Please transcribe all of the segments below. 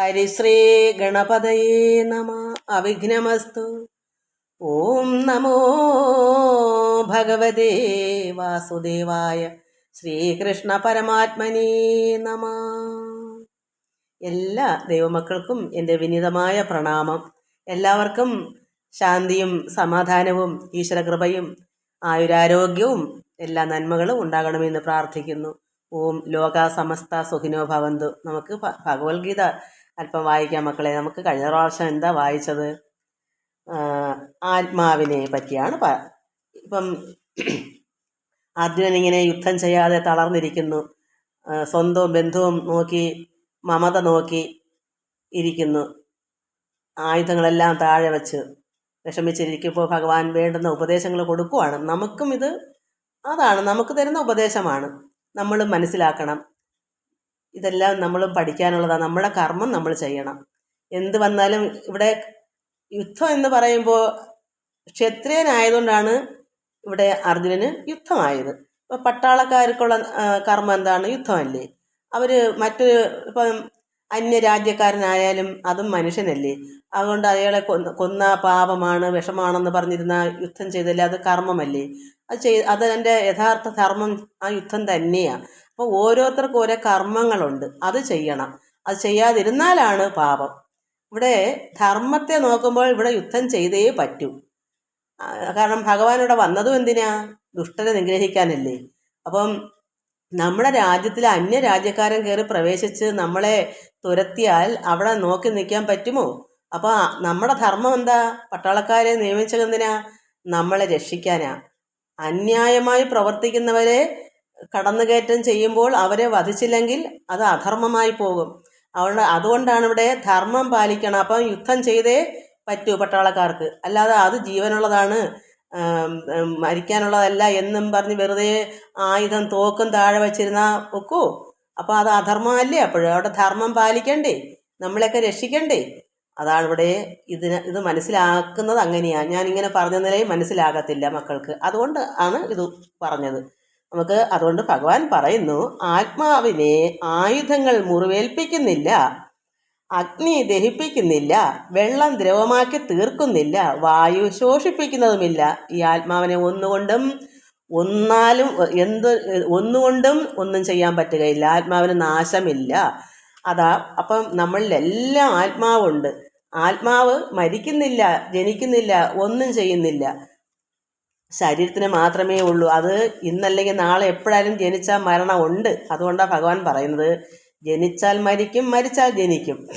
ഹരിശ്രീ ഗണപതയേ നമ അവിഘ്നമസ്തു ഓം നമോ ഭഗവതേ വാസുദേവായ ശ്രീകൃഷ്ണ പരമാത്മനേ നമ എല്ലാ ദൈവമക്കൾക്കും എന്റെ വിനീതമായ പ്രണാമം. എല്ലാവർക്കും ശാന്തിയും സമാധാനവും ഈശ്വരകൃപയും ആയുരാരോഗ്യവും എല്ലാ നന്മകളും ഉണ്ടാകണമെന്ന് പ്രാർത്ഥിക്കുന്നു. ഓം ലോക സമസ്ത സുഖിനോ ഭവന്തു. നമുക്ക് ഭഗവത്ഗീത അല്പം വായിക്കാം മക്കളെ. നമുക്ക് കഴിഞ്ഞ പ്രാവശ്യം എന്താ വായിച്ചത്? ആത്മാവിനെ പറ്റിയാണ് ഇപ്പം അർജുനൻ ഇങ്ങനെ യുദ്ധം ചെയ്യാതെ തളർന്നിരിക്കുന്നു. സ്വന്തവും ബന്ധുവും നോക്കി മമത നോക്കി ഇരിക്കുന്നു. ആയുധങ്ങളെല്ലാം താഴെ വച്ച് വിഷമിച്ചിരിക്കുമ്പോൾ ഭഗവാൻ വേണ്ടുന്ന ഉപദേശങ്ങൾ കൊടുക്കുവാണ്. നമുക്കും ഇത് അതാണ്. നമുക്ക് തരുന്ന ഉപദേശമാണ്. നമ്മൾ മനസ്സിലാക്കണം. ഇതെല്ലാം നമ്മൾ പഠിക്കാനുള്ളതാണ് നമ്മുടെ കർമ്മം നമ്മൾ ചെയ്യണം. എന്ത് വന്നാലും ഇവിടെ യുദ്ധം എന്ന് പറയുമ്പോൾ ക്ഷത്രിയനായതുകൊണ്ടാണ് ഇവിടെ അർജുനന് യുദ്ധമായത്. ഇപ്പോൾ പട്ടാളക്കാർക്കുള്ള കർമ്മം എന്താണ്? യുദ്ധമല്ലേ? അവർ മറ്റൊരു ഇപ്പം അന്യരാജ്യക്കാരനായാലും അതും മനുഷ്യനല്ലേ? അതുകൊണ്ട് അയാളെ കൊന്ന കൊന്ന പാപമാണ് വിഷമാണെന്ന് പറഞ്ഞിരുന്ന യുദ്ധം ചെയ്തല്ലേ? അത് കർമ്മമല്ലേ? അത് ചെയ് അത് എന്റെ യഥാർത്ഥ ധർമ്മം ആ യുദ്ധം തന്നെയാണ് അപ്പോൾ ഓരോരുത്തർക്കും ഓരോ കർമ്മങ്ങളുണ്ട്. അത് ചെയ്യണം. അത് ചെയ്യാതിരുന്നാലാണ് പാപം. ഇവിടെ ധർമ്മത്തെ നോക്കുമ്പോൾ ഇവിടെ യുദ്ധം ചെയ്തേ പറ്റൂ. കാരണം ഭഗവാൻ ഇവിടെ വന്നതും എന്തിനാ? ദുഷ്ടനെ നിഗ്രഹിക്കാനല്ലേ. അപ്പം നമ്മുടെ രാജ്യത്തിൽ അന്യ രാജ്യക്കാരൻ കയറി പ്രവേശിച്ച് നമ്മളെ തുരത്തിയാൽ അവിടെ നോക്കി നിൽക്കാൻ പറ്റുമോ? അപ്പോൾ നമ്മുടെ ധർമ്മം എന്താ? പട്ടാളക്കാരെ നിയമിച്ചതെന്തിനാ നമ്മളെ രക്ഷിക്കാനാ. അന്യായമായി പ്രവർത്തിക്കുന്നവരെ കടന്നുകയറ്റം ചെയ്യുമ്പോൾ അവരെ വധിച്ചില്ലെങ്കിൽ അത് അധർമ്മമായി പോകും. അതുകൊണ്ട് അതുകൊണ്ടാണ് ഇവിടെ ധർമ്മം പാലിക്കണം. അപ്പം യുദ്ധം ചെയ്തേ പറ്റൂ പട്ടാളക്കാർക്ക്. അല്ലാതെ അത് ജീവനുള്ളതാണ്. മരിക്കാനുള്ളതല്ല എന്നും പറഞ്ഞ് വെറുതെ ആയുധം തോക്കും താഴെ വച്ചിരുന്നാൽ ഒക്കൂ. അപ്പോൾ അത് അധർമ്മമല്ലേ അപ്പോഴും? അവിടെ ധർമ്മം പാലിക്കണ്ടേ? നമ്മളെയൊക്കെ രക്ഷിക്കണ്ടേ? അതാണ് ഇവിടെ ഇതിന് ഇത് മനസ്സിലാക്കുന്നത് അങ്ങനെയാണ് ഞാൻ ഇങ്ങനെ പറഞ്ഞ നിലയിൽ മനസ്സിലാകത്തില്ല മക്കൾക്ക്. അതുകൊണ്ട് ആണ് ഇത് പറഞ്ഞത്. നമുക്ക് അതുകൊണ്ട് ഭഗവാൻ പറയുന്നു ആത്മാവിനെ ആയുധങ്ങൾ മുറിവേൽപ്പിക്കുന്നില്ല അഗ്നി ദഹിപ്പിക്കുന്നില്ല വെള്ളം ദ്രവമാക്കി തീർക്കുന്നില്ല വായു ശോഷിപ്പിക്കുന്നതുമില്ല. ഈ ആത്മാവിനെ ഒന്നുകൊണ്ടും ഒന്നാലും എന്ത് ഒന്നുകൊണ്ടും ഒന്നും ചെയ്യാൻ പറ്റുകയില്ല. ആത്മാവിന് നാശമില്ല. അതാ അപ്പം നമ്മളിലെല്ലാം ആത്മാവുണ്ട്. ആത്മാവ് മരിക്കുന്നില്ല ജനിക്കുന്നില്ല ഒന്നും ചെയ്യുന്നില്ല. ശരീരത്തിന് മാത്രമേ ഉള്ളൂ. അത് ഇന്നല്ലെങ്കിൽ നാളെ എപ്പോഴായാലും ജനിച്ചാൽ മരണം ഉണ്ട്. അതുകൊണ്ടാണ് ഭഗവാൻ പറയുന്നത് ജനിച്ചാൽ മരിക്കും മരിച്ചാൽ ജനിക്കും.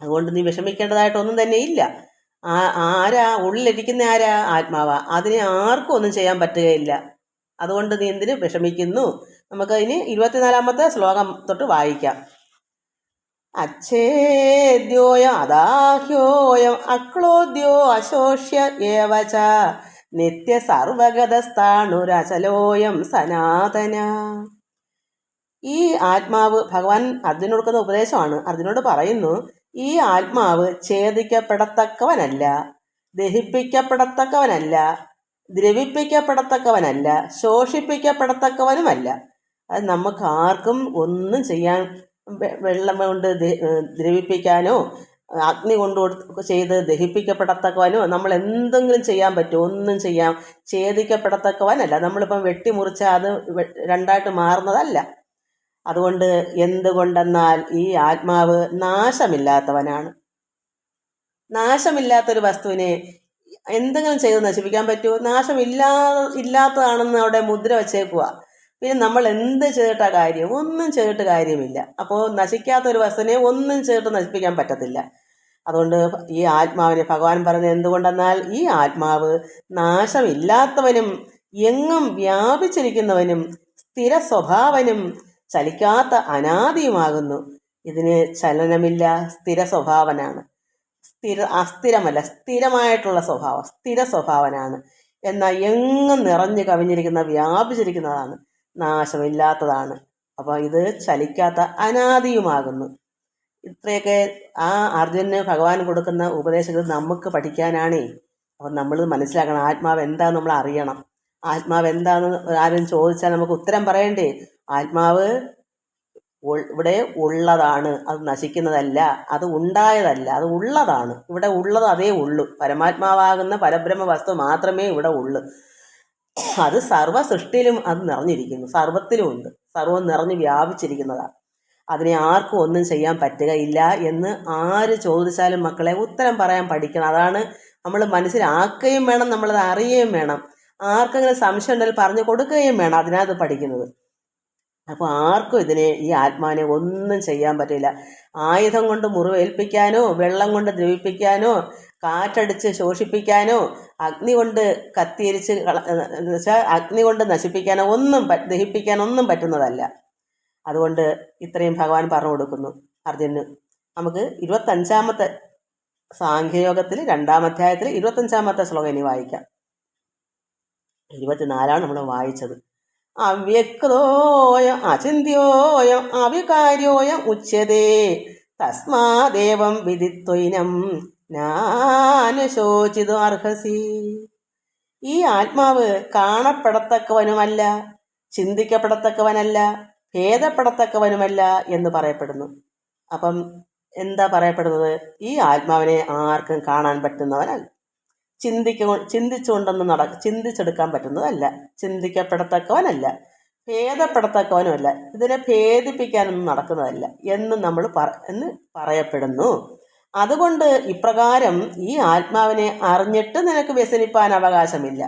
അതുകൊണ്ട് നീ വിഷമിക്കേണ്ടതായിട്ടൊന്നും തന്നെ ഇല്ല. ആ ആരാ ഉള്ളിലിരിക്കുന്ന ആരാ ആത്മാവ? അതിനെ ആർക്കും ഒന്നും ചെയ്യാൻ പറ്റുകയില്ല. അതുകൊണ്ട് നീ എന്തിന് വിഷമിക്കുന്നു? നമുക്ക് ഇനി ഇരുപത്തിനാലാമത്തെ ശ്ലോകം തൊട്ട് വായിക്കാം. അച്ഛേദ്യോയം അദാഹ്യോയം അക്ലോദ്യോ അശോഷ്യ ഏവച നിത്യ സർവഗതസ്ഥാണുരചലോയം സനാതന. ഈ ആത്മാവ് ഭഗവാൻ അർജുനോട് കൊടുക്കുന്ന ഉപദേശമാണ്. അർജുനോട് പറയുന്നു ഈ ആത്മാവ് ഛേദിക്കപ്പെടത്തക്കവനല്ല ദഹിപ്പിക്കപ്പെടത്തക്കവനല്ല ദ്രവിപ്പിക്കപ്പെടത്തക്കവനല്ല ശോഷിപ്പിക്കപ്പെടത്തക്കവനുമല്ല. അത് നമുക്ക് ആർക്കും ഒന്നും ചെയ്യാൻ വെള്ളം കൊണ്ട് ദ്രവിപ്പിക്കാനോ അഗ്നി കൊണ്ട് ചെയ്ത് ദഹിപ്പിക്കപ്പെടത്തക്കവാനോ നമ്മൾ എന്തെങ്കിലും ചെയ്യാൻ പറ്റുമോ ഒന്നും ചെയ്യാം. ഛേദിക്കപ്പെടത്തക്കവാനല്ല. നമ്മളിപ്പം വെട്ടിമുറിച്ച് അത് രണ്ടായിട്ട് മാറുന്നതല്ല. അതുകൊണ്ട് എന്തുകൊണ്ടെന്നാൽ ഈ ആത്മാവ് നാശമില്ലാത്തവനാണ്. നാശമില്ലാത്തൊരു വസ്തുവിനെ എന്തെങ്കിലും ചെയ്ത് നശിപ്പിക്കാൻ പറ്റുമോ? നാശമില്ലാ ഇല്ലാത്തതാണെന്ന് അവിടെ മുദ്ര വച്ചേക്കുക പിന്നെ നമ്മൾ എന്ത് ചെയ്തിട്ട കാര്യം? ഒന്നും ചെയ്തിട്ട് കാര്യമില്ല. അപ്പോൾ നശിക്കാത്തൊരു വസ്തുവിനെ ഒന്നും ചെയ്തിട്ട് നശിപ്പിക്കാൻ പറ്റത്തില്ല. അതുകൊണ്ട് ഈ ആത്മാവിനെ ഭഗവാൻ പറഞ്ഞത് എന്തുകൊണ്ടെന്നാൽ ഈ ആത്മാവ് നാശമില്ലാത്തവനും എങ്ങും വ്യാപിച്ചിരിക്കുന്നവനും സ്ഥിര സ്വഭാവനും ചലിക്കാത്ത അനാദിയുമാകുന്നു. ഇതിന് ചലനമില്ല സ്ഥിര സ്വഭാവനാണ് സ്ഥിര അസ്ഥിരമല്ല സ്ഥിരമായിട്ടുള്ള സ്വഭാവം സ്ഥിര സ്വഭാവനാണ് എന്നാൽ എങ്ങും നിറഞ്ഞു കവിഞ്ഞിരിക്കുന്ന വ്യാപിച്ചിരിക്കുന്നതാണ് നാശമില്ലാത്തതാണ്. അപ്പോൾ ഇത് ചലിക്കാത്ത അനാദിയുമാകുന്നു. ഇത്രയൊക്കെ ആ അർജുനന് ഭഗവാൻ കൊടുക്കുന്ന ഉപദേശങ്ങൾ നമുക്ക് പഠിക്കാനാണേ. അപ്പം നമ്മൾ മനസ്സിലാക്കണം ആത്മാവ് എന്താന്ന് നമ്മൾ അറിയണം. ആത്മാവ് എന്താന്ന് ആരും ചോദിച്ചാൽ നമുക്ക് ഉത്തരം പറയണ്ടേ? ആത്മാവ് ഇവിടെ ഉള്ളതാണ്. അത് നശിക്കുന്നതല്ല അത് ഉണ്ടായതല്ല അത് ഉള്ളതാണ്. ഇവിടെ ഉള്ളത് അതേ ഉള്ളൂ. പരമാത്മാവാകുന്ന പരബ്രഹ്മ വസ്തു മാത്രമേ ഇവിടെ ഉള്ളൂ. അത് സർവ സൃഷ്ടിയിലും അത് നിറഞ്ഞിരിക്കുന്നു. സർവത്തിലും ഉണ്ട്. സർവം നിറഞ്ഞു വ്യാപിച്ചിരിക്കുന്നതാണ്. അതിനെ ആർക്കും ഒന്നും ചെയ്യാൻ പറ്റുകയില്ല എന്ന് ആര് ചോദിച്ചാലും മക്കളെ ഉത്തരം പറയാൻ പഠിക്കണം. അതാണ് നമ്മൾ മനസ്സിലാക്കുകയും വേണം നമ്മളത് അറിയുകയും വേണം. ആർക്കെങ്കിലും സംശയം ഉണ്ടെങ്കിൽ പറഞ്ഞു കൊടുക്കുകയും വേണം അതിനകത്ത് പഠിക്കുന്നത്. അപ്പോൾ ആർക്കും ഇതിനെ ഈ ആത്മാവിനെ ഒന്നും ചെയ്യാൻ പറ്റില്ല. ആയുധം കൊണ്ട് മുറിവേൽപ്പിക്കാനോ വെള്ളം കൊണ്ട് ദ്രവിപ്പിക്കാനോ കാറ്റടിച്ച് ശോഷിപ്പിക്കാനോ അഗ്നി കൊണ്ട് കത്തിയരിച്ച് വെച്ചാൽ അഗ്നി കൊണ്ട് നശിപ്പിക്കാനോ ഒന്നും ദഹിപ്പിക്കാനൊന്നും പറ്റുന്നതല്ല. അതുകൊണ്ട് ഇത്രയും ഭഗവാൻ പറഞ്ഞു കൊടുക്കുന്നു. അർജുനന് നമുക്ക് ഇരുപത്തഞ്ചാമത്തെ സാഖ്യയോഗത്തിൽ രണ്ടാം അധ്യായത്തിൽ ഇരുപത്തഞ്ചാമത്തെ ശ്ലോകം ഇനി വായിക്കാം. ഇരുപത്തിനാലാണ് നമ്മൾ വായിച്ചത്. അവ്യക്തോയം അചിന്യോയം അവികാര്യോയം ഉച്ചതേ തസ്മാദേവം വിധിത്വനം നാനുശോചിതു അർഹസി. ഈ ആത്മാവ് കാണപ്പെടത്തക്കവനുമല്ല ചിന്തിക്കപ്പെടത്തക്കവനല്ല ഭേദപ്പെടത്തക്കവനുമല്ല എന്ന് പറയപ്പെടുന്നു. അപ്പം എന്താ പറയപ്പെടുന്നത്? ഈ ആത്മാവിനെ ആർക്കും കാണാൻ പറ്റുന്നവനല്ല. ചിന്തിക്ക ചിന്തിച്ചുകൊണ്ടൊന്നും നട ചിന്തിച്ചെടുക്കാൻ പറ്റുന്നതല്ല. ചിന്തിക്കപ്പെടത്തക്കവനല്ല. ഭേദപ്പെടത്തക്കവനുമല്ല. ഇതിനെ ഭേദിപ്പിക്കാനൊന്നും നടക്കുന്നതല്ല എന്ന് നമ്മൾ പറ എന്ന് പറയപ്പെടുന്നു. അതുകൊണ്ട് ഇപ്രകാരം ഈ ആത്മാവിനെ അറിഞ്ഞിട്ട് നിനക്ക് വ്യസനിപ്പാൻ അവകാശമില്ല.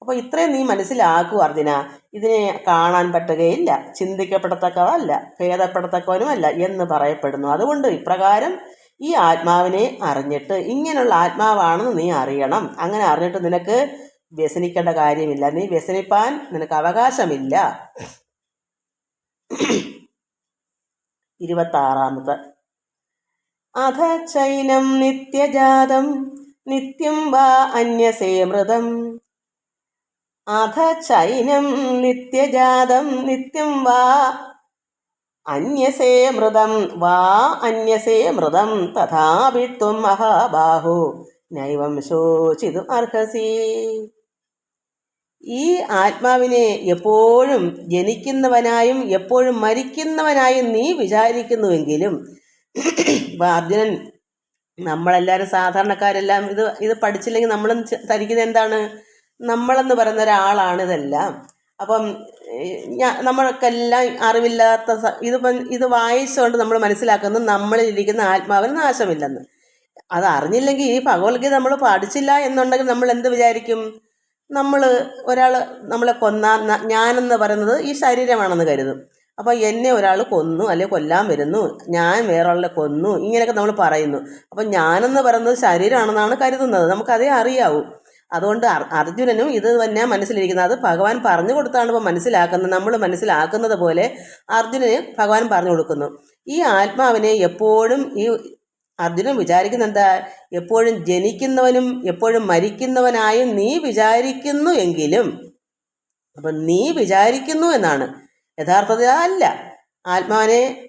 അപ്പോൾ ഇത്രയും നീ മനസ്സിലാക്കൂ അർജുന. ഇതിനെ കാണാൻ പറ്റുകയില്ല. ചിന്തിക്കപ്പെടത്തക്കവല്ല ഭേദപ്പെടത്തക്കവനുമല്ല എന്ന് പറയപ്പെടുന്നു. അതുകൊണ്ട് ഇപ്രകാരം ഈ ആത്മാവിനെ അറിഞ്ഞിട്ട് ഇങ്ങനെയുള്ള ആത്മാവാണെന്ന് നീ അറിയണം. അങ്ങനെ അറിഞ്ഞിട്ട് നിനക്ക് വ്യസനിക്കേണ്ട കാര്യമില്ല. നീ വ്യസനിപ്പാൻ നിനക്ക് അവകാശമില്ല. ഇരുപത്താറാമത്തെ. അധ ചൈനം നിത്യജാതം നിത്യം വാ അന്യസേ മൃതം. അധ ചൈനം നിത്യജാതം നിത്യം വാ. അന്യസേ മൃതം വാ അന്യസേ മൃതം തഥാപി ത്വം മഹാബാഹു. നൈവം ശോചിതു അർഹസി. ഈ ആത്മാവിനെ എപ്പോഴും ജനിക്കുന്നവനായും എപ്പോഴും മരിക്കുന്നവനായും നീ വിചാരിക്കുന്നുവെങ്കിലും അർജുനൻ നമ്മളെല്ലാവരും സാധാരണക്കാരെല്ലാം ഇത് ഇത് പഠിച്ചില്ലെങ്കിൽ നമ്മളും ധരിക്കുന്നത് എന്താണ്? നമ്മളെന്ന് പറയുന്ന ഒരാളാണ് ഇതെല്ലാം. അപ്പം ഞാൻ നമ്മൾക്കെല്ലാം അറിവില്ലാത്ത ഇതിപ്പം ഇത് വായിച്ചുകൊണ്ട് നമ്മൾ മനസ്സിലാക്കുന്നത് നമ്മളിലിരിക്കുന്ന ആത്മാവിന് നാശമില്ലെന്ന്. അത് അറിഞ്ഞില്ലെങ്കിൽ ഈ ഭഗവത്ഗീത നമ്മൾ പഠിച്ചില്ല എന്നുണ്ടെങ്കിൽ നമ്മൾ എന്ത് വിചാരിക്കും? നമ്മൾ ഒരാൾ നമ്മളെ കൊന്ന ഞാനെന്ന് പറയുന്നത് ഈ ശരീരമാണെന്ന് കരുതും. അപ്പോൾ എന്നെ ഒരാൾ കൊന്നു അല്ലെങ്കിൽ കൊല്ലാൻ വരുന്നു ഞാൻ വേറൊരാളെ കൊന്നു ഇങ്ങനെയൊക്കെ നമ്മൾ പറയുന്നു. അപ്പോൾ ഞാനെന്ന് പറയുന്നത് ശരീരമാണെന്നാണ് കരുതുന്നത്. നമുക്കതേ അറിയാവൂ. അതുകൊണ്ട് അർ- അർജുനനും ഇത് തന്നെ മനസ്സിലിരിക്കുന്നത്. അത് ഭഗവാൻ പറഞ്ഞു കൊടുത്താണ് ഇപ്പോൾ മനസ്സിലാക്കുന്നത്. നമ്മൾ മനസ്സിലാക്കുന്നത് പോലെ അർജുനന് ഭഗവാൻ പറഞ്ഞു കൊടുക്കുന്നു. ഈ ആത്മാവിനെ എപ്പോഴും ഈ അർജുനൻ വിചാരിക്കുന്ന എന്താ? എപ്പോഴും ജനിക്കുന്നവനും എപ്പോഴും മരിക്കുന്നവനായും നീ വിചാരിക്കുന്നു എങ്കിലും അപ്പം നീ വിചാരിക്കുന്നു എന്നാണ്. യഥാർത്ഥത അല്ല ആത്മാവിനെ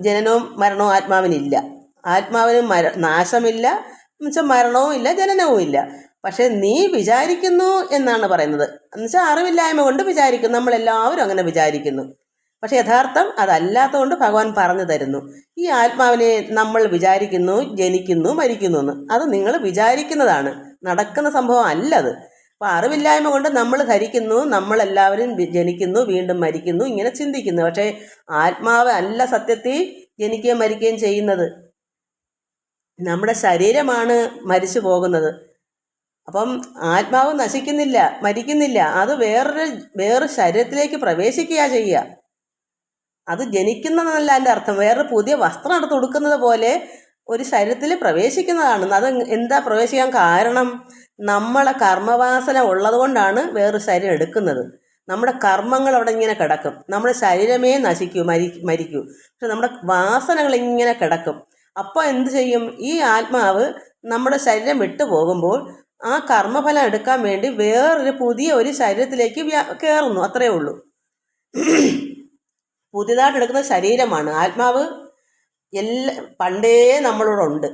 ജനനവും മരണവും ആത്മാവിനില്ല. ആത്മാവിന് മര നാശമില്ല. എന്നുവെച്ചാൽ മരണവും ഇല്ല ജനനവും ഇല്ല പക്ഷെ നീ വിചാരിക്കുന്നു എന്നാണ് പറയുന്നത്. എന്നുവെച്ചാൽ അറിവില്ലായ്മ കൊണ്ട് വിചാരിക്കുന്നു. നമ്മളെല്ലാവരും അങ്ങനെ വിചാരിക്കുന്നു. പക്ഷേ യഥാർത്ഥം അതല്ലാത്തതുകൊണ്ട് ഭഗവാൻ പറഞ്ഞു തരുന്നു. ഈ ആത്മാവിനെ നമ്മൾ വിചാരിക്കുന്നു ജനിക്കുന്നു മരിക്കുന്നു എന്ന്. അത് നിങ്ങൾ വിചാരിക്കുന്നതാണ്. നടക്കുന്ന സംഭവം അല്ല അത്. അപ്പോൾ അറിവില്ലായ്മ കൊണ്ട് നമ്മൾ ധരിക്കുന്നു നമ്മളെല്ലാവരും ജനിക്കുന്നു വീണ്ടും മരിക്കുന്നു ഇങ്ങനെ ചിന്തിക്കുന്നു. പക്ഷേ ആത്മാവ് അല്ല സത്യത്തിൽ ജനിക്കുകയും മരിക്കുകയും ചെയ്യുന്നത്. നമ്മുടെ ശരീരമാണ് മരിച്ചു പോകുന്നത്. അപ്പം ആത്മാവ് നശിക്കുന്നില്ല മരിക്കുന്നില്ല. അത് വേറൊരു വേറെ ശരീരത്തിലേക്ക് പ്രവേശിക്കുക ചെയ്യുക. അത് ജനിക്കുന്നതല്ല എന്റെ അർത്ഥം. വേറൊരു പുതിയ വസ്ത്രം എടുത്ത് കൊടുക്കുന്നത് പോലെ ഒരു ശരീരത്തിൽ പ്രവേശിക്കുന്നതാണ്. അത് എന്താ പ്രവേശിക്കാൻ കാരണം? നമ്മളെ കർമ്മവാസന ഉള്ളതുകൊണ്ടാണ് വേറൊരു ശരീരം എടുക്കുന്നത്. നമ്മുടെ കർമ്മങ്ങൾ അവിടെ ഇങ്ങനെ കിടക്കും. നമ്മുടെ ശരീരമേ നശിക്കൂ മരി മരിക്കൂ. പക്ഷെ നമ്മുടെ വാസനകൾ ഇങ്ങനെ കിടക്കും. അപ്പോൾ എന്ത് ചെയ്യും? ഈ ആത്മാവ് നമ്മുടെ ശരീരം വിട്ടു പോകുമ്പോൾ ആ കർമ്മഫലം എടുക്കാൻ വേണ്ടി വേറൊരു പുതിയ ഒരു ശരീരത്തിലേക്ക് വ്യാ കയറുന്നു അത്രയേ ഉള്ളൂ. പുതിയതായിട്ട് എടുക്കുന്ന ശരീരമാണ്. ആത്മാവ് എല്ലാ പണ്ടേ നമ്മളോട് ഉണ്ട്.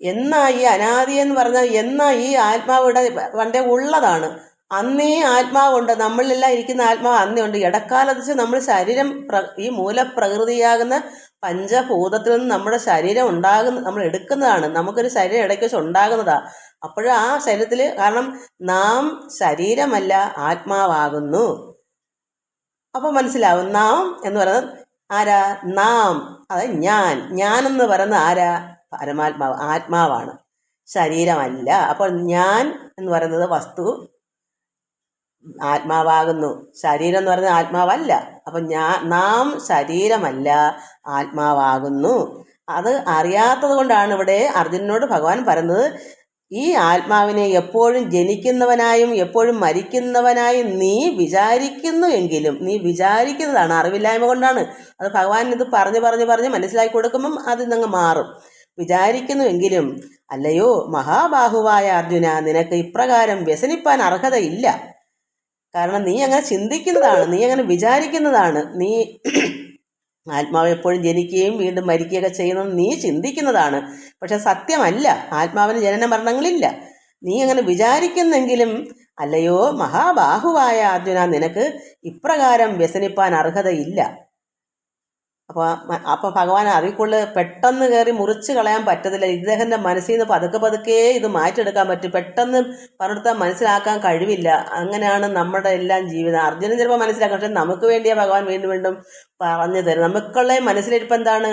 എന്നാ ഈ അനാദി എന്ന് പറഞ്ഞാൽ എന്നാ ഈ ആത്മാവ് ഇവിടെ പണ്ടേ ഉള്ളതാണ്. അന്നേ ആത്മാവുണ്ട് നമ്മളിലെല്ലാം ഇരിക്കുന്ന ആത്മാവ് അന്നേ ഉണ്ട് ഇടക്കാലത്ത് നമ്മൾ ശരീരം ഈ മൂലപ്രകൃതിയാകുന്ന പഞ്ചഭൂതത്തിൽ നിന്ന് നമ്മുടെ ശരീരം ഉണ്ടാകുന്ന നമ്മൾ എടുക്കുന്നതാണ്. നമുക്കൊരു ശരീരം ഇടയ്ക്ക് വെച്ച് ഉണ്ടാകുന്നതാണ് അപ്പോഴും ആ ശരീരത്തിൽ കാരണം നാം ശരീരമല്ല ആത്മാവാകുന്നു. അപ്പോൾ മനസ്സിലാവും നാം എന്ന് പറയുന്നത് ആരാ? നാം അതായത് ഞാൻ. ഞാൻ എന്ന് പറയുന്നത് ആരാ? പരമാത്മാവ് ആത്മാവാണ്. ശരീരമല്ല. അപ്പോൾ ഞാൻ എന്ന് പറയുന്നത് വസ്തു ആത്മാവാകുന്നു. ശരീരം എന്ന് പറയുന്നത് ആത്മാവല്ല. അപ്പം ഞാൻ നാം ശരീരമല്ല ആത്മാവാകുന്നു. അത് അറിയാത്തത് കൊണ്ടാണ് ഇവിടെ അർജുനനോട് ഭഗവാൻ പറയുന്നത് ഈ ആത്മാവിനെ എപ്പോഴും ജനിക്കുന്നവനായും എപ്പോഴും മരിക്കുന്നവനായും നീ വിചാരിക്കുന്നു എങ്കിലും നീ വിചാരിക്കുന്നതാണ് അറിവില്ലായ്മ കൊണ്ടാണ്. അത് ഭഗവാൻ ഇത് പറഞ്ഞു പറഞ്ഞു പറഞ്ഞ് മനസ്സിലാക്കി കൊടുക്കുമ്പം അത് ഇന്നങ്ങ് മാറും. വിചാരിക്കുന്നുവെങ്കിലും അല്ലയോ മഹാബാഹുവായ അർജുന നിനക്ക് ഇപ്രകാരം വ്യസനിപ്പാൻ അർഹതയില്ല. കാരണം നീ അങ്ങനെ ചിന്തിക്കുന്നതാണ് നീ അങ്ങനെ വിചാരിക്കുന്നതാണ്. നീ ആത്മാവ് എപ്പോഴും ജനിക്കുകയും വീണ്ടും മരിക്കുകയൊക്കെ ചെയ്യുന്നത് നീ ചിന്തിക്കുന്നതാണ്. പക്ഷെ സത്യമല്ല ആത്മാവിന് ജനന മരണങ്ങളില്ല. നീ അങ്ങനെ വിചാരിക്കുന്നെങ്കിലും അല്ലയോ മഹാബാഹുവായ അർജുന നിനക്ക് ഇപ്രകാരം വ്യസനിപ്പാൻ അർഹതയില്ല. അപ്പോൾ അപ്പോൾ ഭഗവാൻ അതിൽ പെട്ടെന്ന് കയറി മുറിച്ച് കളയാൻ പറ്റത്തില്ല. ഇദ്ദേഹത്തിന്റെ മനസ്സിൽ നിന്ന് പതുക്കെ പതുക്കെ ഇത് മാറ്റിയെടുക്കാൻ പറ്റും. പെട്ടെന്ന് പറഞ്ഞെടുത്താൽ മനസ്സിലാക്കാൻ കഴിവില്ല. അങ്ങനെയാണ് നമ്മുടെ എല്ലാം ജീവിതം. അർജുനൻ ചിലപ്പോൾ മനസ്സിലാക്കാം പക്ഷേ നമുക്ക് വേണ്ടിയാ ഭഗവാൻ വീണ്ടും വീണ്ടും പറഞ്ഞു തരും നമുക്കുള്ള മനസ്സിലിരിപ്പം എന്താണ്?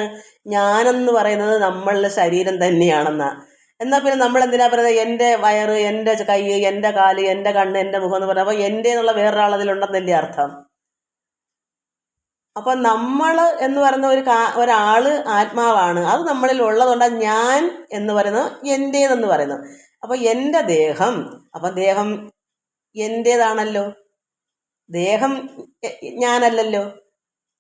ഞാനെന്ന് പറയുന്നത് നമ്മളുടെ ശരീരം തന്നെയാണെന്നാണ് എന്നാൽ പിന്നെ നമ്മൾ എന്തിനാ പറയുന്നത്? എന്റെ വയറ് എന്റെ കൈ എന്റെ കാൽ എന്റെ കണ്ണ് എന്റെ മുഖം എന്ന് പറഞ്ഞാൽ അപ്പോൾ എന്റെ എന്നുള്ള വേറൊരാളതിലുണ്ടെന്നല്ലേ അർത്ഥം. അപ്പൊ നമ്മൾ എന്ന് പറയുന്ന ഒരു കാ ഒരാൾ ആത്മാവാണ്. അത് നമ്മളിൽ ഉള്ളതുകൊണ്ട് ഞാൻ എന്ന് പറയുന്നത് എന്റേതെന്ന് പറയുന്നു അപ്പൊ എന്റെ ദേഹം അപ്പൊ ദേഹം എന്റേതാണല്ലോ ദേഹം ഞാനല്ലല്ലോ.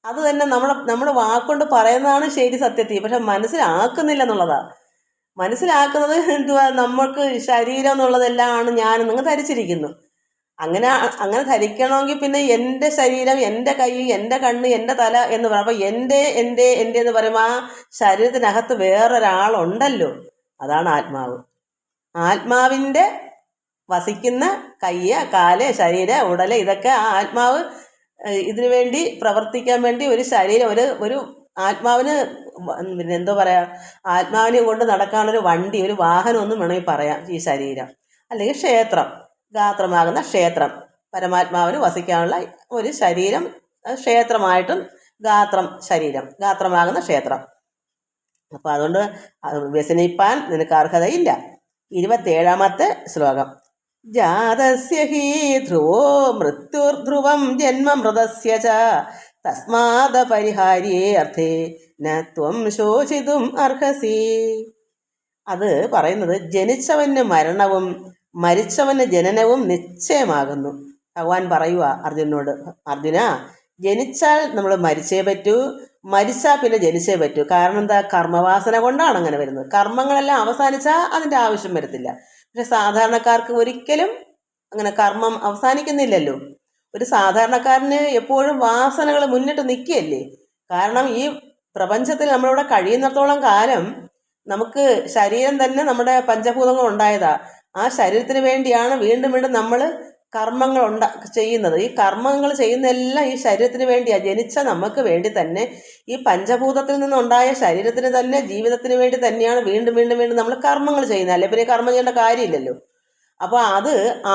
അത് തന്നെ നമ്മുടെ നമ്മുടെ വാക്കുകൊണ്ട് പറയുന്നതാണ് ശരി സത്യത്തിൽ പക്ഷെ മനസ്സിലാക്കുന്നില്ല എന്നുള്ളതാ. മനസ്സിലാക്കുന്നത് എന്തുവാ? നമ്മൾക്ക് ശരീരം എന്നുള്ളതെല്ലാം ആണ് ഞാൻ നിങ്ങൾ ധരിച്ചിരിക്കുന്നു. അങ്ങനെ അങ്ങനെ ധരിക്കണമെങ്കിൽ പിന്നെ എന്റെ ശരീരം എന്റെ കൈ എന്റെ കണ്ണ് എന്റെ തല എന്ന് പറയും അപ്പോൾ എന്റെ എന്റെ എന്റെ എന്ന് പറയുമ്പോൾ ആ ശരീരത്തിനകത്ത് വേറൊരാളുണ്ടല്ലോ. അതാണ് ആത്മാവ്. ആത്മാവിന്റെ വസിക്കുന്ന കയ്യ് കാൽ ശരീര ഉടൽ ഇതൊക്കെ ആ ആത്മാവ് ഇതിനു വേണ്ടി പ്രവർത്തിക്കാൻ വേണ്ടി ഒരു ശരീരം ഒരു ഒരു ആത്മാവിന് പിന്നെ എന്തോ പറയാ ആത്മാവിനെ കൊണ്ട് നടക്കാനൊരു വണ്ടി ഒരു വാഹനം ഒന്നും വേണമെങ്കിൽ പറയാം ഈ ശരീരം. അല്ലെങ്കിൽ ക്ഷേത്രം. ഗാത്രമാകുന്ന ക്ഷേത്രം. പരമാത്മാവിന് വസിക്കാനുള്ള ഒരു ശരീരം ക്ഷേത്രമായിട്ടും ഗാത്രം ശരീരം ഗാത്രമാകുന്ന ക്ഷേത്രം. അപ്പോൾ അതുകൊണ്ട് അത് വ്യസനിപ്പാൻ നിനക്ക് അർഹതയില്ല. ഇരുപത്തേഴാമത്തെ ശ്ലോകം. ജാതസ്യ ഹി ധ്രുവോ മൃത്യുർധ്രുവം ജന്മമൃതസ്യ ച തസ്മാദ പരിഹാര്യേ അർത്ഥേ ന ത്വം ശോചിതും അർഹസി. അത് പറയുന്നത് ജനിച്ചവന് മരണവും മരിച്ചവന് ജനനവും നിശ്ചയമാകുന്നു. ഭഗവാൻ പറയുക അർജുനോട് അർജുന ജനിച്ചാൽ നമ്മൾ മരിച്ചേ പറ്റൂ മരിച്ചാൽ പിന്നെ ജനിച്ചേ പറ്റൂ. കാരണം എന്താ? കർമ്മവാസന കൊണ്ടാണ് അങ്ങനെ വരുന്നത്. കർമ്മങ്ങളെല്ലാം അവസാനിച്ചാൽ അതിന്റെ ആവശ്യം വരത്തില്ല. പക്ഷെ സാധാരണക്കാർക്ക് ഒരിക്കലും അങ്ങനെ കർമ്മം അവസാനിക്കുന്നില്ലല്ലോ. ഒരു സാധാരണക്കാരന് എപ്പോഴും വാസനകൾ മുന്നിട്ട് നിൽക്കുകയല്ലേ? കാരണം ഈ പ്രപഞ്ചത്തിൽ നമ്മളിവിടെ കഴിയുന്നിടത്തോളം കാലം നമുക്ക് ശരീരം തന്നെ നമ്മുടെ പഞ്ചഭൂതങ്ങൾ ഉണ്ടായതാ. ആ ശരീരത്തിന് വേണ്ടിയാണ് വീണ്ടും വീണ്ടും നമ്മൾ കർമ്മങ്ങൾ ഉണ്ടാ ചെയ്യുന്നത്. ഈ കർമ്മങ്ങൾ ചെയ്യുന്നതെല്ലാം ഈ ശരീരത്തിന് വേണ്ടിയാണ് ജനിച്ച നമുക്ക് വേണ്ടി തന്നെ ഈ പഞ്ചഭൂതത്തിൽ നിന്നുണ്ടായ ശരീരത്തിന് തന്നെ ജീവിതത്തിന് വേണ്ടി തന്നെയാണ് വീണ്ടും വീണ്ടും വീണ്ടും നമ്മൾ കർമ്മങ്ങൾ ചെയ്യുന്നത്. അല്ലെ? പിന്നെ കർമ്മം ചെയ്യേണ്ട കാര്യമില്ലല്ലോ. അപ്പോൾ അത്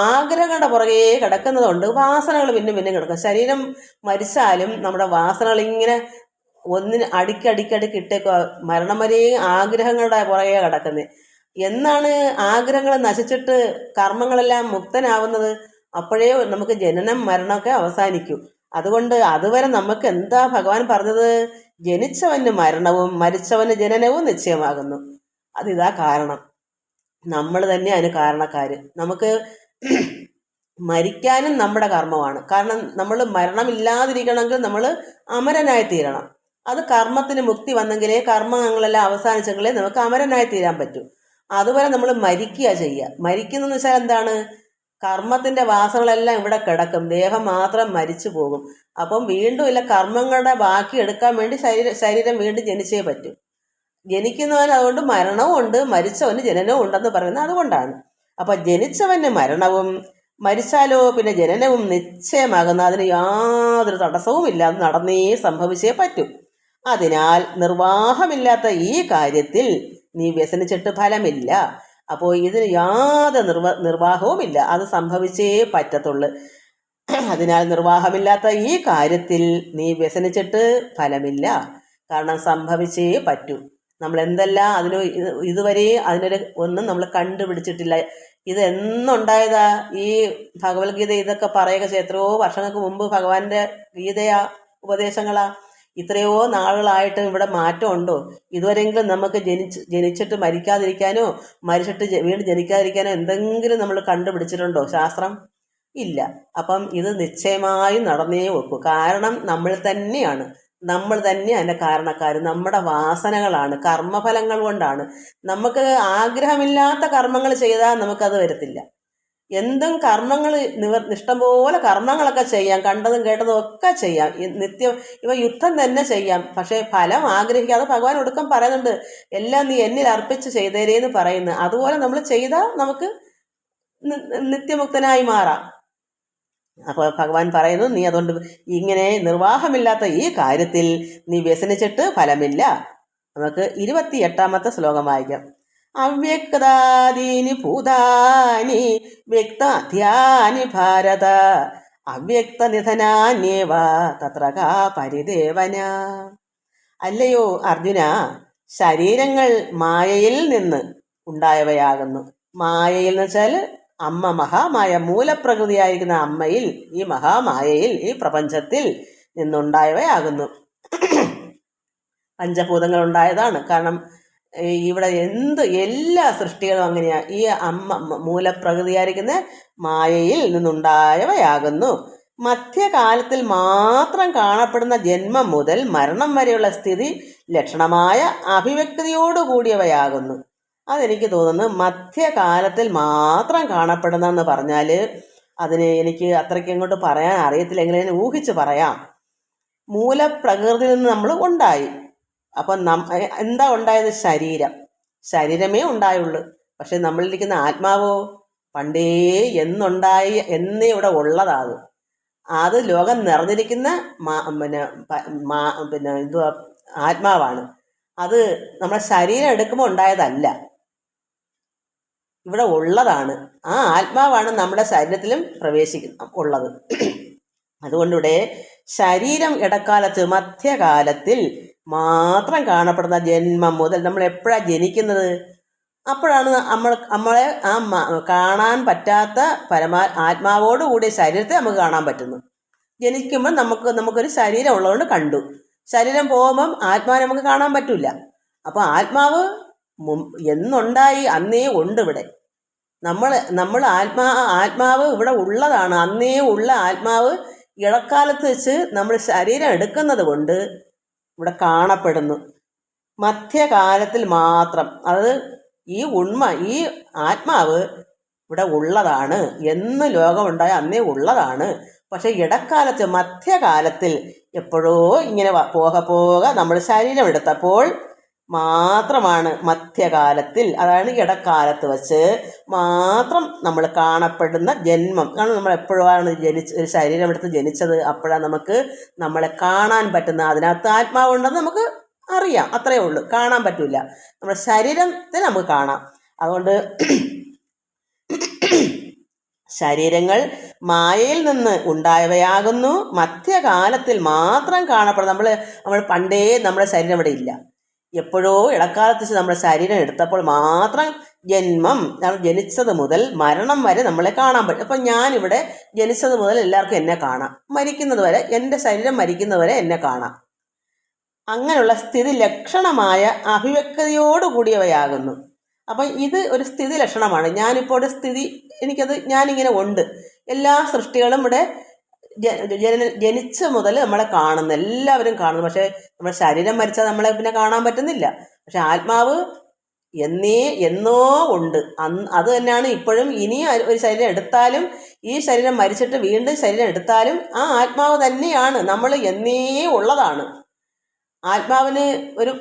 ആഗ്രഹങ്ങളുടെ പുറകെ കിടക്കുന്നതുകൊണ്ട് വാസനകൾ പിന്നെ പിന്നെ കിടക്കും. ശരീരം മരിച്ചാലും നമ്മുടെ വാസനകൾ ഇങ്ങനെ ഒന്നിന് അടിക്കടിക്കടി ഇട്ടേക്കുക മരണം വരെയും ആഗ്രഹങ്ങളുടെ പുറകെ കിടക്കുന്നത് എന്നാണ് ആഗ്രഹങ്ങൾ നശിച്ചിട്ട് കർമ്മങ്ങളെല്ലാം മുക്തനാവുന്നത്? അപ്പോഴേ നമുക്ക് ജനനം മരണമൊക്കെ അവസാനിക്കൂ. അതുകൊണ്ട് അതുവരെ നമുക്ക് എന്താ ഭഗവാൻ പറഞ്ഞത്? ജനിച്ചവന് മരണവും മരിച്ചവന് ജനനവും നിശ്ചയമാകുന്നു. അതിതാ കാരണം. നമ്മൾ തന്നെ അതിന് കാരണക്കാർ നമുക്ക് മരിക്കാനും നമ്മുടെ കർമ്മമാണ്. കാരണം നമ്മൾ മരണമില്ലാതിരിക്കണമെങ്കിൽ നമ്മൾ അമരനായി തീരണം. അത് കർമ്മത്തിന് മുക്തി വന്നെങ്കിലേ കർമ്മങ്ങളെല്ലാം അവസാനിച്ചെങ്കിലേ നമുക്ക് അമരനായി തീരാൻ പറ്റൂ. അതുവരെ നമ്മൾ മരിക്കുക ചെയ്യുക മരിക്കുന്നതെന്ന് വെച്ചാൽ എന്താണ്? കർമ്മത്തിന്റെ വാസനകളെല്ലാം ഇവിടെ കിടക്കും. ദേഹം മാത്രം മരിച്ചു പോകും. അപ്പം വീണ്ടും ഇല്ല കർമ്മങ്ങളുടെ ബാക്കി എടുക്കാൻ വേണ്ടി ശരീര ശരീരം വീണ്ടും ജനിച്ചേ പറ്റൂ. ജനിക്കുന്നവന് അതുകൊണ്ട് മരണവും ഉണ്ട് മരിച്ചവന് ജനനവും ഉണ്ടെന്ന് പറയുന്നത് അതുകൊണ്ടാണ്. അപ്പം ജനിച്ചവന് മരണവും മരിച്ചാലോ പിന്നെ ജനനവും നിശ്ചയമാകുന്ന അതിന് യാതൊരു തടസ്സവുമില്ല അത് നടന്നേ സംഭവിച്ചേ പറ്റൂ. അതിനാൽ നിർവാഹമില്ലാത്ത ഈ കാര്യത്തിൽ നീ വ്യസനിച്ചിട്ട് ഫലമില്ല. അപ്പോൾ ഇതിന് യാതൊരു നിർവ നിർവാഹവുമില്ല. അത് സംഭവിച്ചേ പറ്റത്തുള്ളൂ. അതിനാൽ നിർവാഹമില്ലാത്ത ഈ കാര്യത്തിൽ നീ വ്യസനിച്ചിട്ട് ഫലമില്ല. കാരണം സംഭവിച്ചേ പറ്റൂ. നമ്മൾ എന്തെല്ലാം അതിന് ഇതുവരെ അതിനൊരു ഒന്നും നമ്മൾ കണ്ടുപിടിച്ചിട്ടില്ല. ഇത് എന്നുണ്ടായതാ ഈ ഭഗവത്ഗീത ഇതൊക്കെ പറയുക എത്രയോ വർഷങ്ങൾക്ക് മുമ്പ് ഭഗവാന്റെ ഗീതയാ ഉപദേശങ്ങളാ. ഇത്രയോ നാളുകളായിട്ട് ഇവിടെ മാറ്റമുണ്ടോ? ഇതുവരെയെങ്കിലും നമുക്ക് ജനിച്ച് ജനിച്ചിട്ട് മരിക്കാതിരിക്കാനോ മരിച്ചിട്ട് വീണ്ടും ജനിക്കാതിരിക്കാനോ എന്തെങ്കിലും നമ്മൾ കണ്ടുപിടിച്ചിട്ടുണ്ടോ ശാസ്ത്രം? ഇല്ല. അപ്പം ഇത് നിശ്ചയമായും നടന്നേ വെക്കൂ കാരണം നമ്മൾ തന്നെയാണ്. നമ്മൾ തന്നെ അതിന്റെ കാരണക്കാർ നമ്മുടെ വാസനകളാണ്. കർമ്മഫലങ്ങൾ കൊണ്ടാണ്. നമുക്ക് ആഗ്രഹമില്ലാത്ത കർമ്മങ്ങൾ ചെയ്താൽ നമുക്കത് വരത്തില്ല. എന്തും കർമ്മങ്ങൾ നിവർ ഇഷ്ടംപോലെ കർമ്മങ്ങളൊക്കെ ചെയ്യാം കണ്ടതും കേട്ടതും ഒക്കെ ചെയ്യാം. നിത്യം ഇവ യുദ്ധം തന്നെ ചെയ്യാം. പക്ഷേ ഫലം ആഗ്രഹിക്കാതെ ഭഗവാൻ ഒടുക്കം പറയുന്നുണ്ട് എല്ലാം നീ എന്നിൽ അർപ്പിച്ച് ചെയ്തേരേന്ന് പറയുന്നു. അതുപോലെ നമ്മൾ ചെയ്താൽ നമുക്ക് നിത്യമുക്തനായി മാറാം. അപ്പോൾ ഭഗവാൻ പറയുന്നു നീ അതുകൊണ്ട് ഇങ്ങനെ നിർവാഹമില്ലാത്ത ഈ കാര്യത്തിൽ നീ വ്യസനിച്ചിട്ട് ഫലമില്ല. നമുക്ക് ഇരുപത്തി എട്ടാമത്തെ ശ്ലോകം വായിക്കാം. അവ്യക്താദീനി ഭൂതാനി വ്യക്താധ്യാനി ഭാരത. അവ്യക്ത നിധനാന്യേവ തത്ര കാ പരിദേവന. അല്ലയോ അർജുന ശരീരങ്ങൾ മായയിൽ നിന്ന് ഉണ്ടായവയാകുന്നു. മായയിൽ എന്ന് വെച്ചാൽ അമ്മ മഹാമായ മൂലപ്രകൃതിയായിരിക്കുന്ന അമ്മയിൽ ഈ മഹാമായയിൽ ഈ പ്രപഞ്ചത്തിൽ നിന്നുണ്ടായവയാകുന്നു. പഞ്ചഭൂതങ്ങൾ ഉണ്ടായതാണ് കാരണം ഇവിടെ എന്ത് എല്ലാ സൃഷ്ടികളും അങ്ങനെയാണ് ഈ അമ്മ മൂലപ്രകൃതിയായിരിക്കുന്ന മായയിൽ നിന്നുണ്ടായവയാകുന്നു. മധ്യകാലത്തിൽ മാത്രം കാണപ്പെടുന്ന ജന്മം മുതൽ മരണം വരെയുള്ള സ്ഥിതി ലക്ഷണമായ അഭിവ്യക്തിയോടുകൂടിയവയാകുന്നു. അതെനിക്ക് തോന്നുന്നു മധ്യകാലത്തിൽ മാത്രം കാണപ്പെടുന്ന എന്ന് പറഞ്ഞാൽ അതിന് എനിക്ക് അത്രയ്ക്ക് അങ്ങോട്ട് പറയാൻ അറിയത്തില്ലെങ്കിലും ഊഹിച്ച് പറയാം. മൂലപ്രകൃതിയിൽ നിന്ന് നമ്മൾ ഉണ്ടായി. അപ്പം നം എന്താ ഉണ്ടായത്? ശരീരം. ശരീരമേ ഉണ്ടായുള്ളൂ. പക്ഷെ നമ്മളിരിക്കുന്ന ആത്മാവോ? പണ്ടേ എന്നുണ്ടായി എന്നേ ഇവിടെ ഉള്ളതാണ് അത് ലോകം നിറഞ്ഞിരിക്കുന്ന പിന്നെ പിന്നെ എന്തുവാ? ആത്മാവാണ്. അത് നമ്മുടെ ശരീരം എടുക്കുമ്പോൾ ഉണ്ടായതല്ല. ഇവിടെ ഉള്ളതാണ്. ആ ആത്മാവാണ് നമ്മുടെ ശരീരത്തിലും പ്രവേശിക്കുന്ന ഉള്ളത്. അതുകൊണ്ടിവിടെ ശരീരം ഇടക്കാലത്ത് മധ്യകാലത്തിൽ മാത്രം കാണപ്പെടുന്ന ജന്മം മുതൽ നമ്മൾ എപ്പോഴാണ് ജനിക്കുന്നത്? അപ്പോഴാണ് നമ്മൾ നമ്മളെ ആ കാണാൻ പറ്റാത്ത പരമാ ആത്മാവോടുകൂടിയ ശരീരത്തെ നമുക്ക് കാണാൻ പറ്റുന്നു. ജനിക്കുമ്പോൾ നമുക്ക് നമുക്കൊരു ശരീരം ഉള്ളതുകൊണ്ട് കണ്ടു. ശരീരം പോകുമ്പം ആത്മാവിനെ നമുക്ക് കാണാൻ പറ്റില്ല അപ്പോൾ ആത്മാവ് എന്നുണ്ടായി അന്നേ ഉണ്ട് ഇവിടെ. നമ്മൾ നമ്മൾ ആത്മാ ആത്മാവ് ഇവിടെ ഉള്ളതാണ്. അന്നേ ഉള്ള ആത്മാവ് ഇളക്കാലത്ത് വെച്ച് നമ്മൾ ശരീരം എടുക്കുന്നത് കൊണ്ട് ഇവിടെ കാണപ്പെടുന്നു. മധ്യകാലത്തിൽ മാത്രം അത് ഈ ഉണ്മ ഈ ആത്മാവ് ഇവിടെ ഉള്ളതാണ് എന്ന് ലോകമുണ്ടായ അന്നേ ഉള്ളതാണ്. പക്ഷെ ഇടക്കാലത്ത് മധ്യകാലത്തിൽ എപ്പോഴോ ഇങ്ങനെ പോക പോക നമ്മൾ ശരീരം എടുത്തപ്പോൾ മാത്രമാണ് മധ്യകാലത്തിൽ അതാണ് ഇടക്കാലത്ത് വച്ച് മാത്രം നമ്മൾ കാണപ്പെടുന്ന ജന്മം. കാരണം നമ്മൾ എപ്പോഴാണ് ജനിച്ച് ഒരു ശരീരം എടുത്ത് ജനിച്ചത് അപ്പോഴാണ് നമുക്ക് നമ്മളെ കാണാൻ പറ്റുന്ന അതിനകത്ത് ആത്മാവുണ്ടെന്ന് നമുക്ക് അറിയാം. അത്രയേ ഉള്ളൂ. കാണാൻ പറ്റില്ല നമ്മുടെ ശരീരത്തെ നമുക്ക് കാണാം. അതുകൊണ്ട് ശരീരങ്ങൾ മായയിൽ നിന്ന് ഉണ്ടായവയാകുന്നു. മധ്യകാലത്തിൽ മാത്രം കാണപ്പെടും നമ്മൾ നമ്മൾ പണ്ടേ നമ്മുടെ ശരീരം ഇവിടെ ഇല്ല. എപ്പോഴോ ഇടക്കാലത്ത് വെച്ച് നമ്മുടെ ശരീരം എടുത്തപ്പോൾ മാത്രം ജന്മം ജനിച്ചത് മുതൽ മരണം വരെ നമ്മളെ കാണാൻ പറ്റും. അപ്പം ഞാനിവിടെ ജനിച്ചത് മുതൽ എല്ലാവർക്കും എന്നെ കാണാം. മരിക്കുന്നത് വരെ എന്റെ ശരീരം മരിക്കുന്നത് വരെ എന്നെ കാണാം. അങ്ങനെയുള്ള സ്ഥിതി ലക്ഷണമായ അഭിവ്യക്തയോടുകൂടിയവയാകുന്നു അപ്പം ഇത് ഒരു സ്ഥിതി ലക്ഷണമാണ്. ഞാനിപ്പോൾ ഒരു സ്ഥിതി എനിക്കത് ഞാനിങ്ങനെ ഉണ്ട്. എല്ലാ സൃഷ്ടികളും ഇവിടെ ജന ജനിച്ച മുതൽ നമ്മളെ കാണുന്ന എല്ലാവരും കാണുന്നു. പക്ഷേ നമ്മുടെ ശരീരം മരിച്ചാൽ നമ്മളെ പിന്നെ കാണാൻ പറ്റുന്നില്ല. പക്ഷെ ആത്മാവ് എന്നേ എന്നോ ഉണ്ട്. അന്ന് അത് തന്നെയാണ് ഇപ്പോഴും ഇനി ഒരു ശരീരം എടുത്താലും ഈ ശരീരം മരിച്ചിട്ട് വീണ്ടും ശരീരം എടുത്താലും ആ ആത്മാവ് തന്നെയാണ്. നമ്മൾ എന്നേ ഉള്ളതാണ്. ആത്മാവിന് ഒരു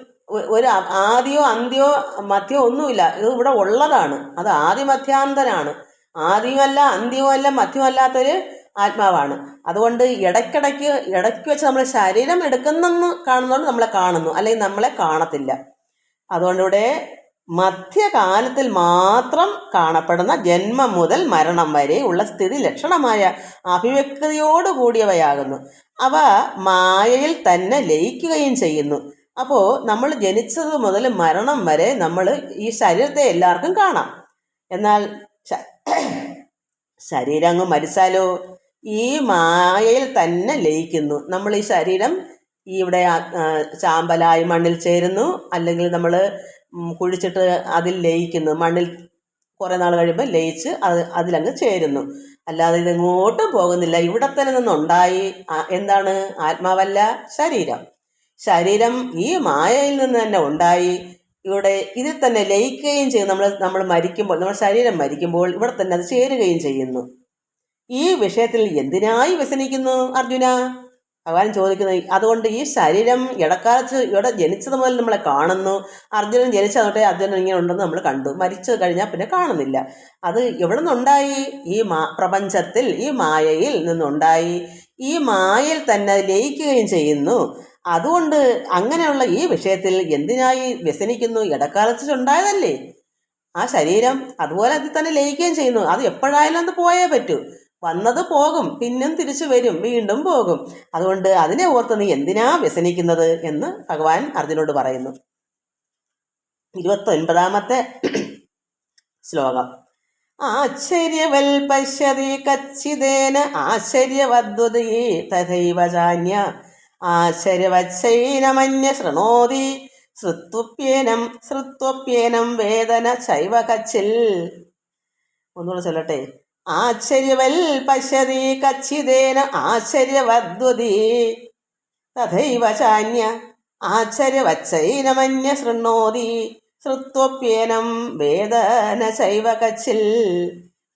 ഒരു ആദ്യോ അന്ത്യോ മധ്യോ ഒന്നുമില്ല. ഇത് ഇവിടെ ഉള്ളതാണ്. അത് ആദ്യമധ്യാന്തരാണ് ആദ്യമല്ല അന്ത്യമല്ല മധ്യമല്ലാത്തൊരു ആത്മാവാണ്. അതുകൊണ്ട് ഇടയ്ക്കിടയ്ക്ക് ഇടയ്ക്ക് വെച്ച് നമ്മൾ ശരീരം എടുക്കുന്നെന്ന് കാണുന്നതുകൊണ്ട് നമ്മളെ കാണുന്നു. അല്ലെങ്കിൽ നമ്മളെ കാണത്തില്ല. അതുകൊണ്ട് ഇവിടെ മധ്യകാലത്തിൽ മാത്രം കാണപ്പെടുന്ന ജന്മം മുതൽ മരണം വരെ ഉള്ള സ്ഥിതി ലക്ഷണമായ അഭിവ്യക്തയോട് കൂടിയവയാകുന്നു. അവ മായയിൽ തന്നെ ലയിക്കുകയും ചെയ്യുന്നു. അപ്പോൾ നമ്മൾ ജനിച്ചത് മുതൽ മരണം വരെ നമ്മൾ ഈ ശരീരത്തെ എല്ലാവർക്കും കാണാം. എന്നാൽ ശരീരം അങ്ങ് മരിച്ചാലോ? ഈ മായയിൽ തന്നെ ലയിക്കുന്നു. നമ്മൾ ഈ ശരീരം ഈ ഇവിടെ ചാമ്പലായി മണ്ണിൽ ചേരുന്നു. അല്ലെങ്കിൽ നമ്മൾ കുഴിച്ചിട്ട് അതിൽ ലയിക്കുന്നു. മണ്ണിൽ കുറേ നാൾ കഴിയുമ്പോൾ ലയിച്ച് അത് അതിലങ്ങ് ചേരുന്നു. അല്ലാതെ ഇതെങ്ങോട്ടും പോകുന്നില്ല. ഇവിടെ തന്നെ നിന്നുണ്ടായി. എന്താണ്? ആത്മാവല്ല ശരീരം. ശരീരം ഈ മായയിൽ നിന്ന് തന്നെ ഉണ്ടായി. ഇവിടെ ഇതിൽ തന്നെ ലയിക്കുകയും ചെയ്യും. നമ്മൾ നമ്മൾ മരിക്കുമ്പോൾ നമ്മുടെ ശരീരം മരിക്കുമ്പോൾ ഇവിടെ തന്നെ അത് ചേരുകയും ചെയ്യുന്നു. ഈ വിഷയത്തിൽ എന്തിനായി വ്യസനിക്കുന്നു അർജുന? ഭഗവാൻ ചോദിക്കുന്നത് അതുകൊണ്ട് ഈ ശരീരം ഇടക്കാലത്ത് ഇവിടെ ജനിച്ചത് മുതൽ നമ്മളെ കാണുന്നു. അർജുനൻ ജനിച്ചത് തൊട്ടേ അർജുനൻ ഇങ്ങനെ ഉണ്ടെന്ന് നമ്മൾ കണ്ടു. മരിച്ചു കഴിഞ്ഞാൽ പിന്നെ കാണുന്നില്ല. അത് എവിടെ നിന്നുണ്ടായി? ഈ മാ പ്രപഞ്ചത്തിൽ ഈ മായയിൽ നിന്നുണ്ടായി. ഈ മായയിൽ തന്നെ ലയിക്കുകയും ചെയ്യുന്നു. അതുകൊണ്ട് അങ്ങനെയുള്ള ഈ വിഷയത്തിൽ എന്തിനായി വ്യസനിക്കുന്നു? ഇടക്കാലത്ത് ഉണ്ടായതല്ലേ ആ ശരീരം അതുപോലെ അതിൽ തന്നെ ലയിക്കുകയും ചെയ്യുന്നു. അത് എപ്പോഴായാലും അത് പോയേ പറ്റൂ. വന്നത് പോകും പിന്നും തിരിച്ചു വരും വീണ്ടും പോകും. അതുകൊണ്ട് അതിനെ ഓർത്ത് നീ എന്തിനാ വ്യസനിക്കുന്നത് എന്ന് ഭഗവാൻ അർജുനോട് പറയുന്നു. ഇരുപത്തൊൻപതാമത്തെ ശ്ലോകം. ആശ്ചര്യവൽ പശ്യതി കച്ചിതേന ആശ്ചര്യവദ്വതീ തഥൈവ ചാന്യ ആശ്ചര്യവച്ചൈനമന്യ ശൃണോതി. ശ്രുത്വപ്യേനം ശ്രുത്വപ്യേനം വേദന ശൈവ കച്ചിൽ ഒന്നുകൂടെ ചൊല്ലട്ടെ. ആശ്ചര്യവൽ പശ്യതി കച്ചിതേന ആശ്ചര്യവദ്വതി തഥൈവ ചാന്യ ആശ്ചര്യവച്ചൈനമന്യ ശൃണോതി. ശ്രുത്വപ്യേനം വേദന ശൈവ കച്ചിൽ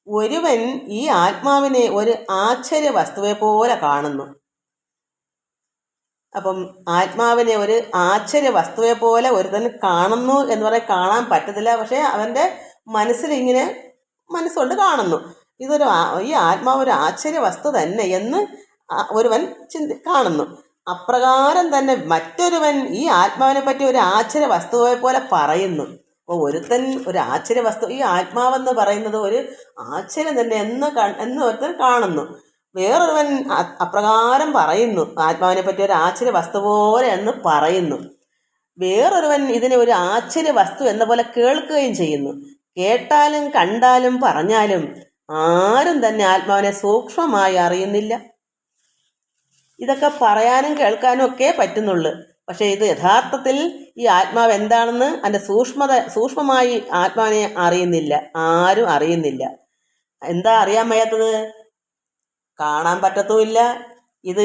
ഒരുവൻ ഈ ആത്മാവിനെ ഒരു ആശ്ചര്യ വസ്തുവെ പോലെ കാണുന്നു. അപ്പം ആത്മാവിനെ ഒരു ആശ്ചര്യ വസ്തുവെ പോലെ ഒരുത്തൻ കാണുന്നു എന്ന് പറയാൻ കാണാൻ പറ്റത്തില്ല. പക്ഷേ അവന്റെ മനസ്സിലിങ്ങനെ മനസ്സുകൊണ്ട് കാണുന്നു. ഇതൊരു ഈ ആത്മാവ് ഒരു ആശ്ചര്യ വസ്തു തന്നെ എന്ന് ഒരുവൻ ചിന്തി കാണുന്നു. അപ്രകാരം തന്നെ മറ്റൊരുവൻ ഈ ആത്മാവിനെ പറ്റി ഒരു ആശ്ചര്യ വസ്തുവെ പോലെ പറയുന്നു. അപ്പോൾ ഒരുത്തൻ ഒരു ആശ്ചര്യ വസ്തു ഈ ആത്മാവെന്ന് പറയുന്നത് ഒരു ആശ്ചര്യം തന്നെ എന്ന് എന്ന് ഒരുത്തൻ കാണുന്നു. വേറൊരുവൻ അപ്രകാരം പറയുന്നു. ആത്മാവിനെ പറ്റി ഒരു ആശ്ചര്യ വസ്തു പോലെ എന്ന് പറയുന്നു. വേറൊരുവൻ ഇതിനെ ഒരു ആശ്ചര്യ വസ്തു എന്ന പോലെ കേൾക്കുകയും ചെയ്യുന്നു. കേട്ടാലും കണ്ടാലും പറഞ്ഞാലും ആരും തന്നെ ആത്മാവിനെ സൂക്ഷ്മമായി അറിയുന്നില്ല. ഇതൊക്കെ പറയാനും കേൾക്കാനും ഒക്കെ പറ്റുന്നുള്ളൂ. പക്ഷേ ഇത് യഥാർത്ഥത്തിൽ ഈ ആത്മാവ് എന്താണെന്ന് അതിന്റെ സൂക്ഷ്മത സൂക്ഷ്മമായി ആത്മാവിനെ അറിയുന്നില്ല. ആരും അറിയുന്നില്ല. എന്താ അറിയാൻ വയ്യാത്തത്? കാണാൻ പറ്റത്തുമില്ല. ഇത്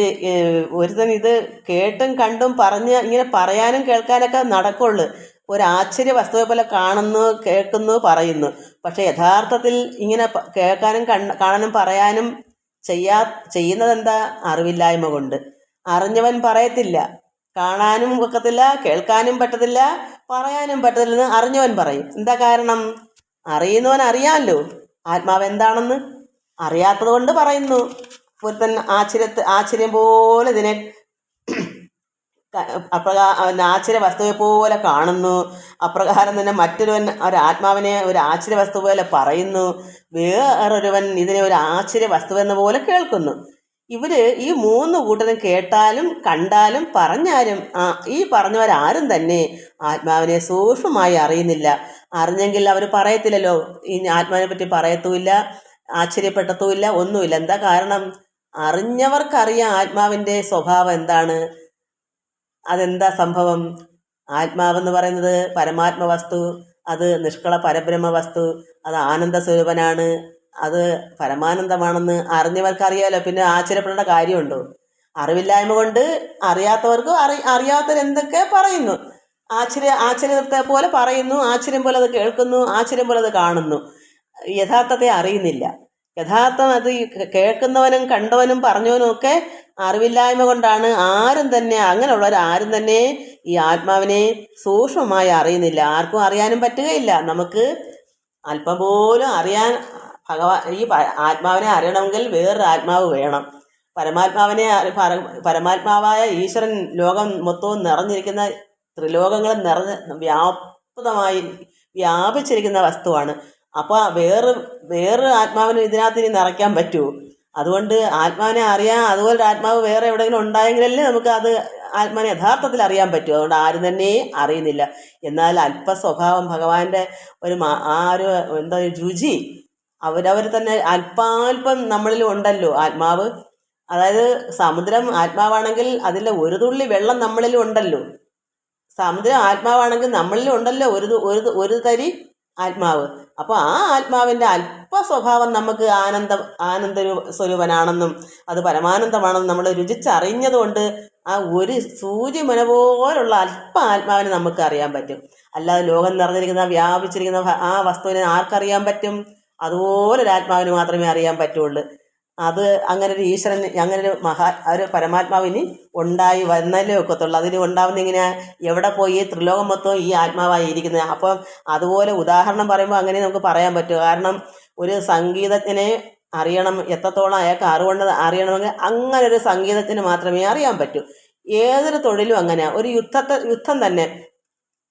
ഒരുത്തൻ ഇത് കേട്ടും കണ്ടും പറഞ്ഞ് ഇങ്ങനെ പറയാനും കേൾക്കാനൊക്കെ നടക്കുള്ളൂ. ഒരു ആശ്ചര്യ വസ്തുവെ പോലെ കാണുന്നു കേൾക്കുന്നു പറയുന്നു. പക്ഷേ യഥാർത്ഥത്തിൽ ഇങ്ങനെ കേൾക്കാനും കാണാനും പറയാനും ചെയ്യാ ചെയ്യുന്നത് എന്താ അറിവില്ലായ്മ കൊണ്ട്. അറിഞ്ഞവൻ പറയത്തില്ല. കാണാനും ഒക്കത്തില്ല കേൾക്കാനും പറ്റത്തില്ല പറയാനും പറ്റത്തില്ലെന്ന് അറിഞ്ഞവൻ പറയും. എന്താ കാരണം? അറിയുന്നവൻ അറിയാമല്ലോ. ആത്മാവ് എന്താണെന്ന്? അറിയാത്തത് കൊണ്ട് പറയുന്നു. ഒരുത്തൻ ആശ്ചര്യത്തെ ആശ്ചര്യം പോലെ ഇതിനെ അപ്രകാ ആശ്ചര്യ വസ്തുവെ പോലെ കാണുന്നു. അപ്രകാരം തന്നെ മറ്റൊരുവൻ ഒരു ആത്മാവിനെ ഒരു ആശ്ചര്യ വസ്തു പോലെ പറയുന്നു. വേറൊരുവൻ ഇതിനെ ഒരു ആശ്ചര്യ വസ്തു എന്ന പോലെ കേൾക്കുന്നു. ഇവർ ഈ മൂന്ന് കൂട്ടരും കേട്ടാലും കണ്ടാലും പറഞ്ഞാലും ആ ഈ പറഞ്ഞവരാരും തന്നെ ആത്മാവിനെ സൂക്ഷ്മമായി അറിയുന്നില്ല. അറിഞ്ഞെങ്കിൽ അവർ പറയത്തില്ലല്ലോ ഈ ആത്മാവിനെ പറ്റി പറയത്തുമില്ല. ആശ്ചര്യപ്പെട്ടതുമില്ല ഒന്നുമില്ല. എന്താ കാരണം? അറിഞ്ഞവർക്കറിയാം ആത്മാവിന്റെ സ്വഭാവം എന്താണ്. അതെന്താ സംഭവം? ആത്മാവെന്ന് പറയുന്നത് പരമാത്മ വസ്തു അത് നിഷ്കള പരബ്രഹ്മ വസ്തു അത് ആനന്ദ സ്വരൂപനാണ് അത് പരമാനന്ദമാണെന്ന് അറിഞ്ഞവർക്കറിയാലോ? പിന്നെ ആശ്ചര്യപ്പെടേണ്ട കാര്യമുണ്ടോ? അറിവില്ലായ്മ കൊണ്ട് അറിയാത്തവർക്ക് അറി അറിയാത്തവർ എന്തൊക്കെ പറയുന്നു? ആശ്ചര്യ ആശ്ചര്യത്തെ പോലെ പറയുന്നു ആശ്ചര്യം പോലെ അത് കേൾക്കുന്നു ആശ്ചര്യം പോലെ അത് കാണുന്നു. യഥാർത്ഥത്തെ അറിയുന്നില്ല. യഥാർത്ഥം അത് കേൾക്കുന്നവനും കണ്ടവനും പറഞ്ഞവനും ഒക്കെ അറിവില്ലായ്മ കൊണ്ടാണ് ആരും തന്നെ അങ്ങനെയുള്ളവർ ആരും തന്നെ ഈ ആത്മാവിനെ സൂക്ഷ്മമായി അറിയുന്നില്ല. ആർക്കും അറിയാനും പറ്റുകയില്ല. നമുക്ക് അല്പം പോലും അറിയാൻ ഭഗവാൻ ഈ ആത്മാവിനെ അറിയണമെങ്കിൽ വേറൊരു ആത്മാവ് വേണം. പരമാത്മാവിനെ പരമാത്മാവായ ഈശ്വരൻ ലോകം മൊത്തവും നിറഞ്ഞിരിക്കുന്ന ത്രിലോകങ്ങളും നിറഞ്ഞ് വ്യാപൃതമായി വ്യാപിച്ചിരിക്കുന്ന വസ്തുവാണ്. അപ്പോൾ വേറെ വേറൊരു ആത്മാവിനെ ഇതിനകത്ത് ഇനി നിറയ്ക്കാൻ പറ്റുമോ അതുകൊണ്ട് ആത്മാവിനെ അറിയാൻ അതുപോലെ ആത്മാവ് വേറെ എവിടെയെങ്കിലും ഉണ്ടായെങ്കിലല്ലേ നമുക്ക് അത് ആത്മാവിനെ യഥാർത്ഥത്തിൽ അറിയാൻ പറ്റും. അതുകൊണ്ട് ആരും തന്നെ അറിയുന്നില്ല. എന്നാൽ അല്പ സ്വഭാവം ഭഗവാന്റെ ഒരു ആ ഒരു എന്താ ഒരു രുചി അവരവർ തന്നെ അല്പാൽപ്പം നമ്മളിൽ ഉണ്ടല്ലോ ആത്മാവ്. അതായത് സമുദ്രം ആത്മാവാണെങ്കിൽ അതിലെ ഒരു തുള്ളി വെള്ളം നമ്മളിൽ ഉണ്ടല്ലോ. സമുദ്രം ആത്മാവാണെങ്കിൽ നമ്മളിൽ ഉണ്ടല്ലോ ഒരു ഒരു ഒരു തരി ആത്മാവ്. അപ്പോൾ ആ ആത്മാവിന്റെ അല്പ സ്വഭാവം നമുക്ക് ആനന്ദ ആനന്ദ സ്വരൂപനാണെന്നും അത് പരമാനന്ദമാണെന്നും നമ്മൾ രുചിച്ചറിഞ്ഞതുകൊണ്ട് ആ ഒരു സൂചി മുന പോലുള്ള അല്പ ആത്മാവിനെ നമുക്ക് അറിയാൻ പറ്റും. അല്ലാതെ ലോകം നിറഞ്ഞിരിക്കുന്ന വ്യാപിച്ചിരിക്കുന്ന ആ വസ്തുവിനെ ആർക്കറിയാൻ പറ്റും? അതുപോലെ ആത്മാവിന് മാത്രമേ അറിയാൻ പറ്റുള്ളൂ. അത് അങ്ങനെ ഒരു ഈശ്വരൻ അങ്ങനെ ഒരു മഹാ ഒരു പരമാത്മാവിന് ഉണ്ടായി വന്നല്ലേ ഒക്കത്തുള്ളൂ. അതിന് ഉണ്ടാവുന്ന ഇങ്ങനെ എവിടെ പോയി ത്രിലോകം മൊത്തം ഈ ആത്മാവായി ഇരിക്കുന്നത്. അപ്പം അതുപോലെ ഉദാഹരണം പറയുമ്പോൾ അങ്ങനെ നമുക്ക് പറയാൻ പറ്റും. കാരണം ഒരു സംഗീതജ്ഞനെ അറിയണം എത്രത്തോളം അയാൾക്ക് അറിവുണ്ട് അറിയണമെങ്കിൽ അങ്ങനെ ഒരു സംഗീതത്തിന് മാത്രമേ അറിയാൻ പറ്റൂ. ഏതൊരു തൊഴിലും അങ്ങനെയാണ് ഒരു യുദ്ധത്തെ യുദ്ധം തന്നെ.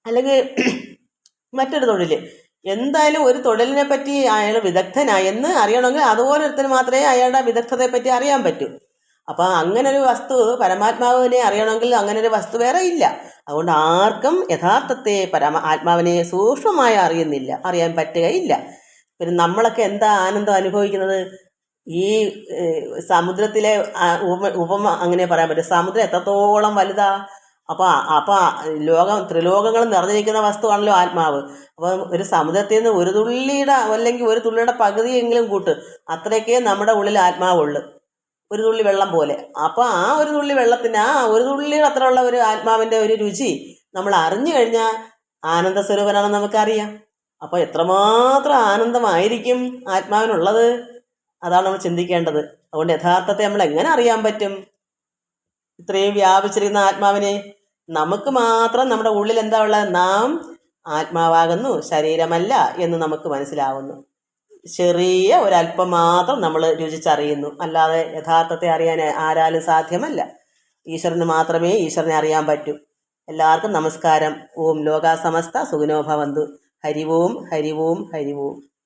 അല്ലെങ്കിൽ മറ്റൊരു തൊഴിൽ എന്തായാലും ഒരു തൊഴിലിനെ പറ്റി അയാൾ വിദഗ്ധനായി എന്ന് അറിയണമെങ്കിൽ അതുപോലെ ഒരുത്തിന് മാത്രമേ അയാളുടെ വിദഗ്ധതയെ പറ്റി അറിയാൻ പറ്റൂ. അപ്പോൾ അങ്ങനെ ഒരു വസ്തു പരമാത്മാവിനെ അറിയണമെങ്കിൽ അങ്ങനെ ഒരു വസ്തു വേറെ ഇല്ല. അതുകൊണ്ട് ആർക്കും യഥാർത്ഥത്തെ പരമ ആത്മാവിനെ സൂക്ഷ്മമായി അറിയുന്നില്ല അറിയാൻ പറ്റുകയില്ല. പിന്നെ നമ്മളൊക്കെ എന്താ ആനന്ദം അനുഭവിക്കുന്നത്? ഈ സമുദ്രത്തിലെ ഉപമ അങ്ങനെ പറയാൻ പറ്റും. സമുദ്രം എത്രത്തോളം വലുതാ? അപ്പോൾ അപ്പോൾ ലോകം ത്രിലോകങ്ങൾ നിറഞ്ഞിരിക്കുന്ന വസ്തുവാണല്ലോ ആത്മാവ്. അപ്പം ഒരു സമുദ്രത്തിൽ നിന്ന് ഒരു തുള്ളിയുടെ അല്ലെങ്കിൽ ഒരു തുള്ളിയുടെ പകുതിയെങ്കിലും കൂട്ട് അത്രയൊക്കെ നമ്മുടെ ഉള്ളിൽ ആത്മാവുള്ളു. ഒരു തുള്ളി വെള്ളം പോലെ. അപ്പോൾ ആ ഒരു തുള്ളി വെള്ളത്തിന് ആ ഒരു തുള്ളിയുടെ അത്ര ഉള്ള ഒരു ആത്മാവിന്റെ ഒരു രുചി നമ്മൾ അറിഞ്ഞു കഴിഞ്ഞാൽ ആനന്ദ സ്വരൂപനാണെന്ന് നമുക്കറിയാം. അപ്പോൾ എത്രമാത്രം ആനന്ദമായിരിക്കും ആത്മാവിനുള്ളത്? അതാണ് നമ്മൾ ചിന്തിക്കേണ്ടത്. അതുകൊണ്ട് യഥാർത്ഥത്തെ നമ്മൾ എങ്ങനെ അറിയാൻ പറ്റും? ഇത്രയും വ്യാപിച്ചിരിക്കുന്ന ആത്മാവിനെ നമുക്ക് മാത്രം നമ്മുടെ ഉള്ളിൽ എന്താ ഉള്ളത്? നാം ആത്മാവാകുന്നു ശരീരമല്ല എന്ന് നമുക്ക് മനസ്സിലാവുന്നു. ചെറിയ ഒരല്പം മാത്രം നമ്മൾ രുചിച്ചറിയുന്നു. അല്ലാതെ യഥാർത്ഥത്തെ അറിയാൻ ആരാലും സാധ്യമല്ല. ഈശ്വരന് മാത്രമേ ഈശ്വരനെ അറിയാൻ പറ്റൂ. എല്ലാവർക്കും നമസ്കാരം. ഓം ലോകാസമസ്ത സുഖനോഭവന്തു ഹരിവോം ഹരിവോം ഹരിവോം.